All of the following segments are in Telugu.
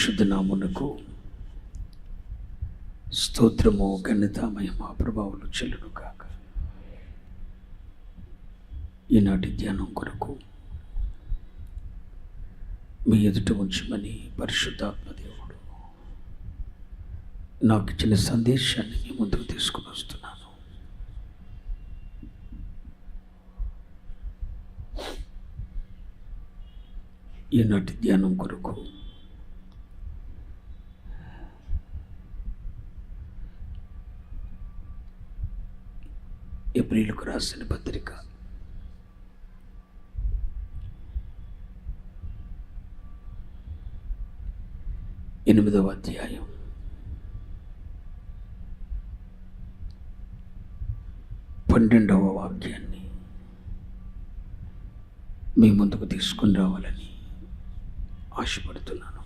పరిశుద్ధనామునకు పరిశుద్ధ నామునకు స్తోత్రము ఘనత మహిమ ప్రభావాలు చెల్లును కాక ఈనాటి ధ్యానం కొరకు మీ ఎదుట ఉంచమని పరిశుద్ధాత్మదేవుడు నాకు ఇచ్చిన సందేశాన్ని మీ ముందుకు తీసుకుని వస్తున్నాను. ఈనాటి ధ్యానం కొరకు ఏప్రిల్కు రాసిన పత్రిక. ఎనిమిదవ అధ్యాయం. పన్నెండవ వాక్యాన్ని మీ ముందుకు తీసుకుని రావాలని ఆశపడుతున్నాను.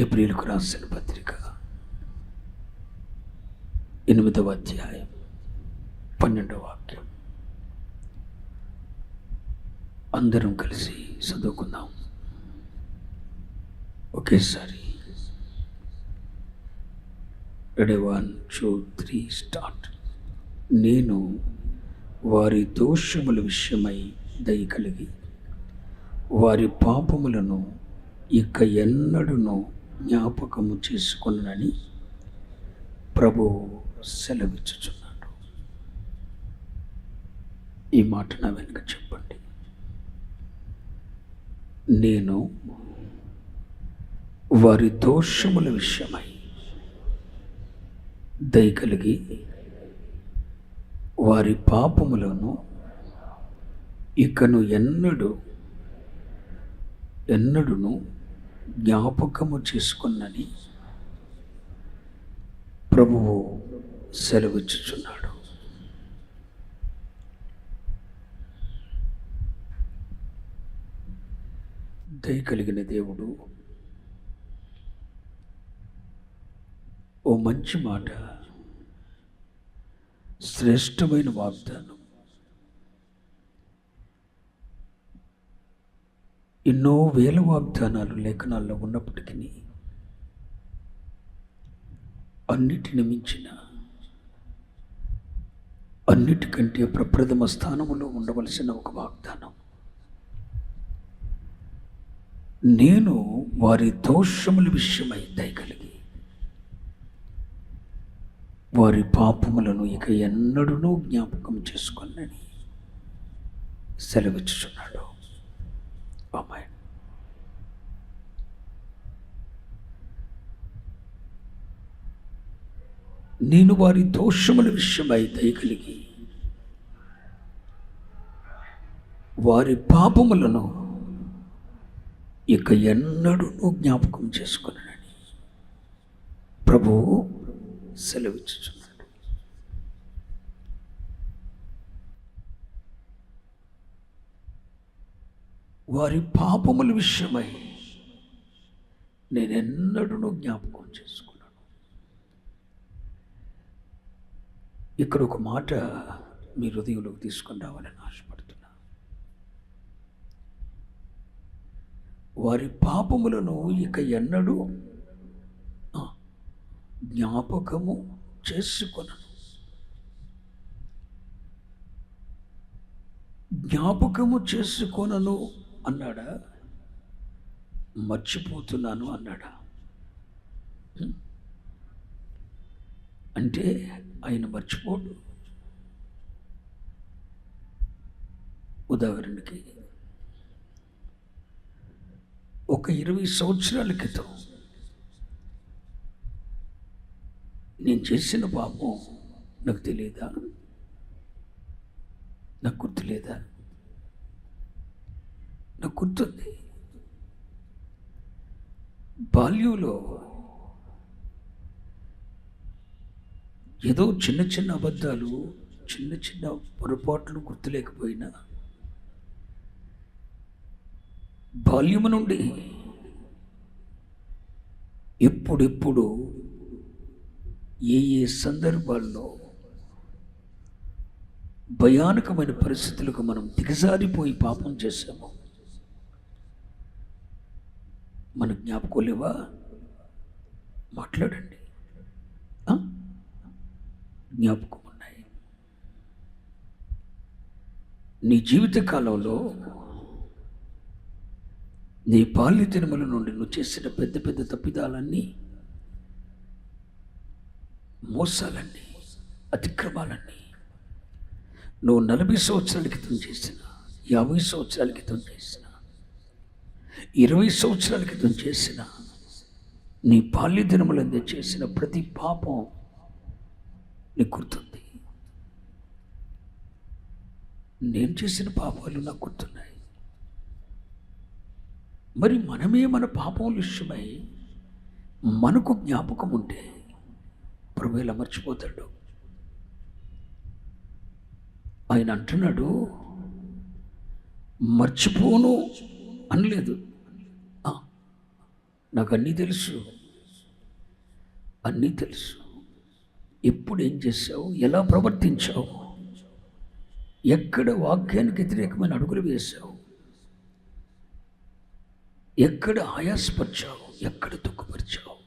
ఏప్రిల్కు రాసిన పత్రిక. ఎనిమిదవ అధ్యాయం. పన్నెండవ వాక్యం. అందరం కలిసి చదువుకుందాం. ఒకేసారి. Ready one two three start. నేను వారి దోషముల విషయమై దయ కలిగి వారి పాపములను ఇక ఎన్నడూను జ్ఞాపకము చేసుకున్నని ప్రభు సెలవిచ్చుచున్నాడు ఈ మాట నా వెనుక చెప్పండి. నేను వారి దోషముల విషయమై దయకలిగి వారి పాపములను ఇకను ఎన్నడు ఎన్నడును జ్ఞాపకము చేసుకున్నని ప్రభువు సెలవిచ్చుచున్నాడు. దయ కలిగిన దేవుడు ఓ మంచి మాట శ్రేష్టమైన వాగ్దానం. ఎన్నో వేల వాగ్దానాలు లేఖనాల్లో ఉన్నప్పటికీ అన్నిటిని మించిన అన్నిటికంటే ప్రప్రథమ స్థానములో ఉండవలసిన ఒక వాగ్దానం. నేను వారి దోషముల విషయమై దయగలిగి వారి పాపములను ఇక ఎన్నడూనూ జ్ఞాపకం చేసుకొనని సెలవిచ్చుచున్నాడు. అమ్మాయి నేను వారి దోషముల విషయమై దయగలిగి వారి పాపములను ఇక ఎన్నడూ జ్ఞాపకం చేసుకున్నానని ప్రభువు సెలవిచ్చుచున్నాడు. వారి పాపముల విషయమై నేనెన్నడూ జ్ఞాపకం చేసుకున్నాను ఇక్కడ ఒక మాట మీ హృదయంలోకి తీసుకుని రావాలని ఆశపడుతున్నా. వారి పాపములను ఇక ఎన్నడూ జ్ఞాపకము చేసుకొనను. జ్ఞాపకము చేసుకొనను అన్నాడా? మర్చిపోతున్నాను అన్నాడా? అంటే ఆయన మర్చిపోడు. ఉదాహరణకి ఒక ఇరవై సంవత్సరాల క్రితం నేను చేసిన పాపం నాకు తెలియదా? నాకు గుర్తులేదా? నాకు గుర్తుంది. బాల్యంలో ఏదో చిన్న చిన్న అబద్ధాలు చిన్న చిన్న పొరపాట్లు గుర్తులేకపోయినా బాల్యము నుండి ఎప్పుడెప్పుడు ఏ ఏ సందర్భాల్లో భయానకమైన పరిస్థితులకు మనం దిగజారిపోయి పాపం చేశాము మన జ్ఞాపకం లేవా మాట్లాడండి ఆ? జ్ఞాపకం ఉన్నాయి. నీ జీవిత కాలంలో నీ బాల్య తిరుమల నుండి నువ్వు చేసిన పెద్ద పెద్ద తప్పిదాలన్నీ మోసాలన్నీ అతిక్రమాలన్నీ నువ్వు నలభై సంవత్సరాల క్రితం చేసిన యాభై సంవత్సరాల క్రితం చేసిన ఇరవై సంవత్సరాల క్రితం చేసిన నీ బాల్య దినములందే చేసిన ప్రతి పాపం నీకు గుర్తుంది. నేను చేసిన పాపాలు నాకు గుర్తున్నాయి. మరి మనమే మన పాపం విషయమై మనకు జ్ఞాపకం ఉంటే ప్రభు ఇలా మర్చిపోతాడు? ఆయన అంటున్నాడు మర్చిపోను అనలేదు. నాకు అన్నీ తెలుసు. అన్నీ తెలుసు. ఎప్పుడు ఏం చేసావు ఎలా ప్రవర్తించావు? ఎక్కడ వాక్యానికి వ్యతిరేకమైన అడుగులు వేశావు? ఎక్కడ ఆయాసపరిచావు? ఎక్కడ దుఃఖపరిచావు?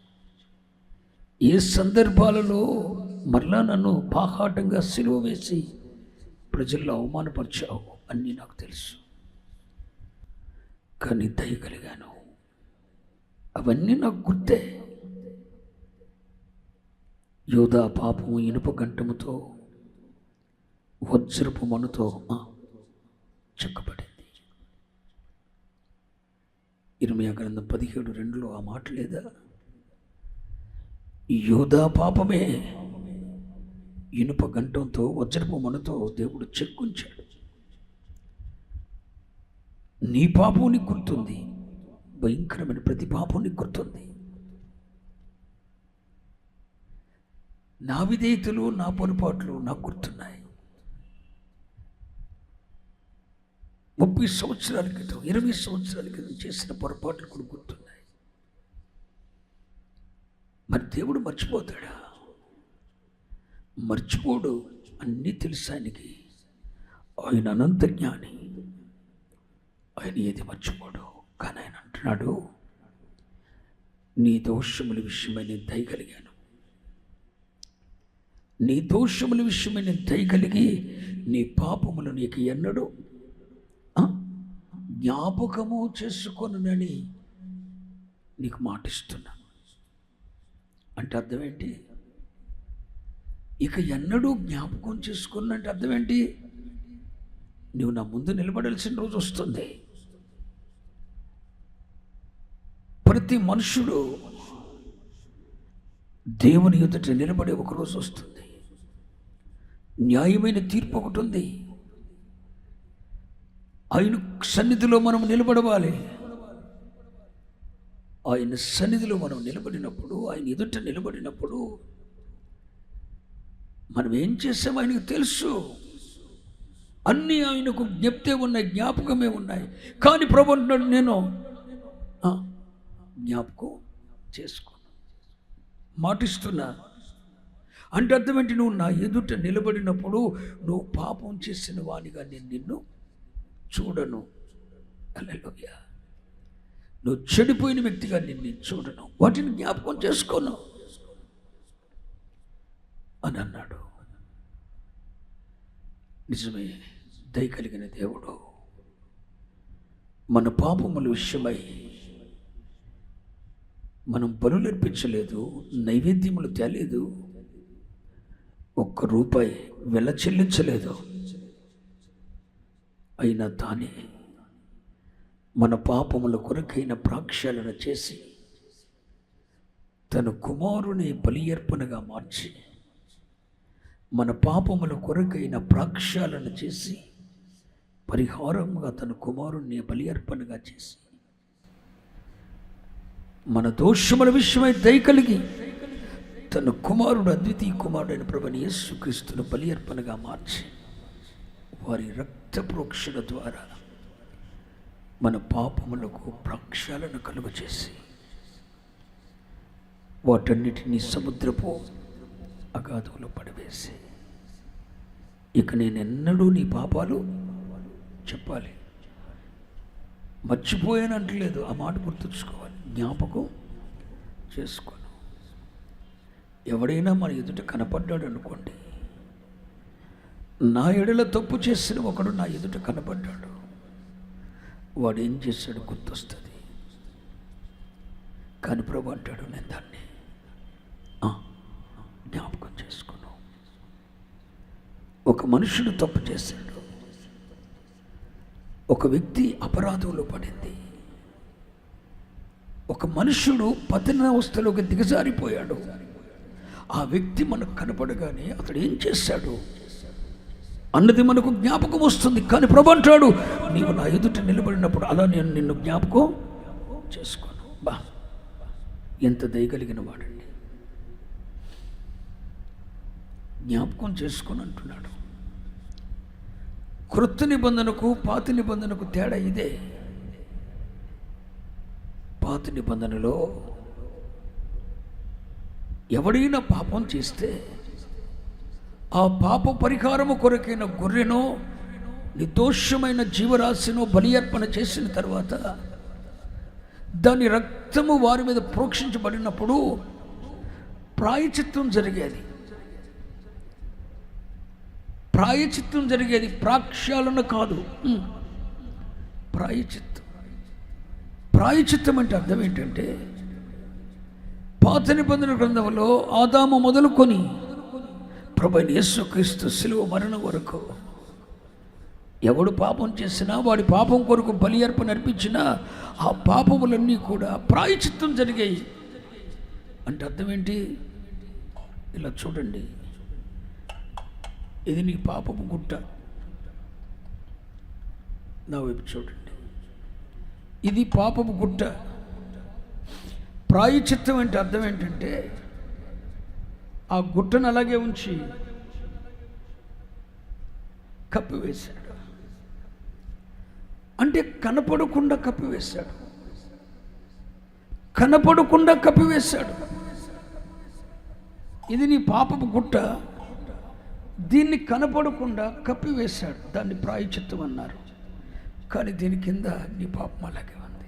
ఏ సందర్భాలలో మరలా నన్ను బాహాటంగా సిలువ వేసి ప్రజల్లో అవమానపరిచావు? అన్నీ నాకు తెలుసు. కానీ దయగలిగాను అవన్నీ నాకు గుర్తే. యోధా పాపము ఇనుప గంటముతో వజ్రపు మనుతో చెక్కబడింది. ఇరవై గ్రంథం పదిహేడు రెండులో ఆ మాట లేదా? యోధా పాపమే ఇనుప గంటంతో వజ్రపు మనుతో దేవుడు చెక్కుంచాడు. నీ పాపం నీకు గుర్తుంది భయంకరమైన ప్రతి పాపం నీకు గుర్తుంది. నా విధేయతలు నా పొరపాట్లు నాకు గుర్తున్నాయి. ముప్పై సంవత్సరాల క్రితం ఇరవై సంవత్సరాల క్రితం చేసిన పొరపాట్లు కూడా గుర్తున్నాయి. మరి దేవుడు మర్చిపోతాడా? మర్చిపోడు అన్నీ తెలుసు ఆయనకి. ఆయన అనంత జ్ఞాని. ఆయన ఏది మర్చిపోడు కానీ ఆయన అంటున్నాడు నీ దోషముల విషయమై నేను దయగలిగాను. నీ దోషముల విషయమై నేను దయగలిగి నీ పాపములు నీకు ఎన్నడూ జ్ఞాపకము చేసుకొనునని నీకు మాటిస్తున్నా. అంటే అర్థం ఏంటి ఇక ఎన్నడూ జ్ఞాపకం చేసుకున్నంటే అర్థం ఏంటి నువ్వు నా ముందు నిలబడాల్సిన రోజు వస్తుంది. ప్రతి మనుషుడు దేవుని ఎదుట నిలబడే ఒక రోజు వస్తుంది. న్యాయమైన తీర్పు ఒకటి ఉంది. ఆయన సన్నిధిలో మనం నిలబడవాలి. ఆయన సన్నిధిలో మనం నిలబడినప్పుడు ఆయన ఎదుట నిలబడినప్పుడు మనం ఏం చేసామో ఆయనకు తెలుసు. అన్నీ ఆయనకు జ్ఞప్తే ఉన్నాయి జ్ఞాపకమే ఉన్నాయి. కానీ ప్రభు అంటున్నాడు నేను జ్ఞాపకం చేసుకో. మాటిస్తున్నా. అంటే అర్థమేంటి నువ్వు నా ఎదుట నిలబడినప్పుడు నువ్వు పాపం చేసిన వానిగా నేను నిన్ను చూడను. హల్లెలూయ. నువ్వు చెడిపోయిన వ్యక్తిగా నిన్ను చూడను. వాటిని జ్ఞాపకం చేసుకోను అని అన్నాడు. నిజమే దయ కలిగిన దేవుడు మన పాపముల విషయమై మనం బలులు అర్పించలేదు నైవేద్యములు తేలేదు ఒక్క రూపాయి వెల చెల్లించలేదు. అయినా తానే మన పాపముల కొరకైన ప్రాక్షాళన చేసి తన కుమారుని బలి అర్పణగా మార్చి మన పాపముల కొరకైన ప్రాక్షాళన చేసి పరిహారంగా తన కుమారుణ్ణి బలి అర్పణగా చేసి మన దోషముల విషయమై దయ కలిగి తన కుమారుడు అద్వితీయ కుమారుడైన ప్రభుని యేసుక్రీస్తును బలి అర్పణగా మార్చి వారి రక్త ప్రోక్షణ ద్వారా మన పాపములకు ప్రాక్షాలను కలుగ చేసి వాటన్నిటినీ సముద్రపు అగాధంలో పడవేసి ఇక నేను ఎన్నడూ నీ పాపాలు చెప్పాలి. మర్చిపోయాను అంటలేదు ఆ మాట గుర్తుంచుకో. జ్ఞాపకం చేసుకోను. ఎవడైనా మన ఎదుట కనపడ్డాడు అనుకోండి నా ఎడల తప్పు చేసిన ఒకడు నా ఎదుట కనపడ్డాడు వాడు ఏం చేశాడు గుర్తొస్తుంది. కానీ ప్రభు అంటాడు నేను దాన్ని ఆ, జ్ఞాపకం చేసుకున్నాను ఒక మనుషుడు తప్పు చేశాడు. ఒక వ్యక్తి అపరాధంలో పడింది. ఒక మనుషుడు పతనావస్థలోకి దిగజారిపోయాడు. ఆ వ్యక్తి మనకు కనపడగానే అతడు ఏం చేశాడు? అన్నది మనకు జ్ఞాపకం వస్తుంది. కానీ ప్రభు అంటాడు నీవు నా ఎదుట నిలబడినప్పుడు అలా నేను నిన్ను జ్ఞాపకం చేసుకోను. బా ఎంత దయగలిగిన వాడండి. జ్ఞాపకం చేసుకొని అంటున్నాడు. క్రొత్త నిబంధనకు పాత నిబంధనకు తేడా ఇదే. పాత నిబంధనలో ఎవడైనా పాపం చేస్తే ఆ పాప పరిహారము కొరకైన గొర్రెనో నిర్దోషమైన జీవరాశినో బలి అర్పణ చేసిన తర్వాత దాని రక్తము వారి మీద ప్రోక్షించబడినప్పుడు ప్రాయచిత్వం జరిగేది. ప్రాయచిత్వం జరిగేది. ప్రాక్షాళన కాదు. ప్రాయచిత్వం ప్రాయచిత్తం అంటే అర్థం ఏంటంటే పాత నిబంధన గ్రంథంలో ఆదాము మొదలుకొని ప్రభు యేసుక్రీస్తు శిలువ మరణం వరకు ఎవడు పాపం చేసినా వాడి పాపం కొరకు బలి అర్పణ అర్పించినా ఆ పాపములన్నీ కూడా ప్రాయచిత్తం జరిగాయి. అంటే అర్థం ఏంటి? ఇలా చూడండి. ఇది నీ పాపపు గుట్ట. నా వైపు చూడండి. ఇది పాపపు గుట్ట. ప్రాయచిత్తం అంటే అర్థం ఏంటంటే ఆ గుట్టను అలాగే ఉంచి కప్పివేశాడు అంటే కనపడకుండా కప్పివేశాడు కనపడకుండా కప్పివేశాడు ఇది నీ పాపపు గుట్ట. దీన్ని కనపడకుండా కప్పివేశాడు దాన్ని ప్రాయచిత్తం అన్నారు. కానీ దీని కింద నీ పాపం అలాగే ఉంది.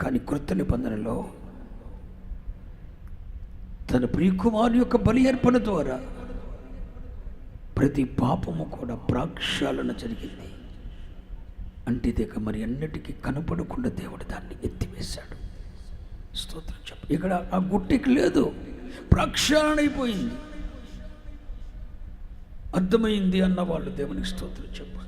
కానీ కృత నిబంధనలో తన ప్రియకుమారు యొక్క బలి అర్పణ ద్వారా ప్రతి పాపము కూడా ప్రాక్షాలన జరిగింది. అంటే ఇక మరి అన్నిటికీ కనపడకుండా దేవుడు దాన్ని ఎత్తివేశాడు. స్తోత్రం చెప్ప. ఇక్కడ ఆ గుట్టికి లేదు. ప్రక్షాళన అయిపోయింది. అర్థమైంది అన్న వాళ్ళు దేవునికి స్తోత్రం చెప్పండి.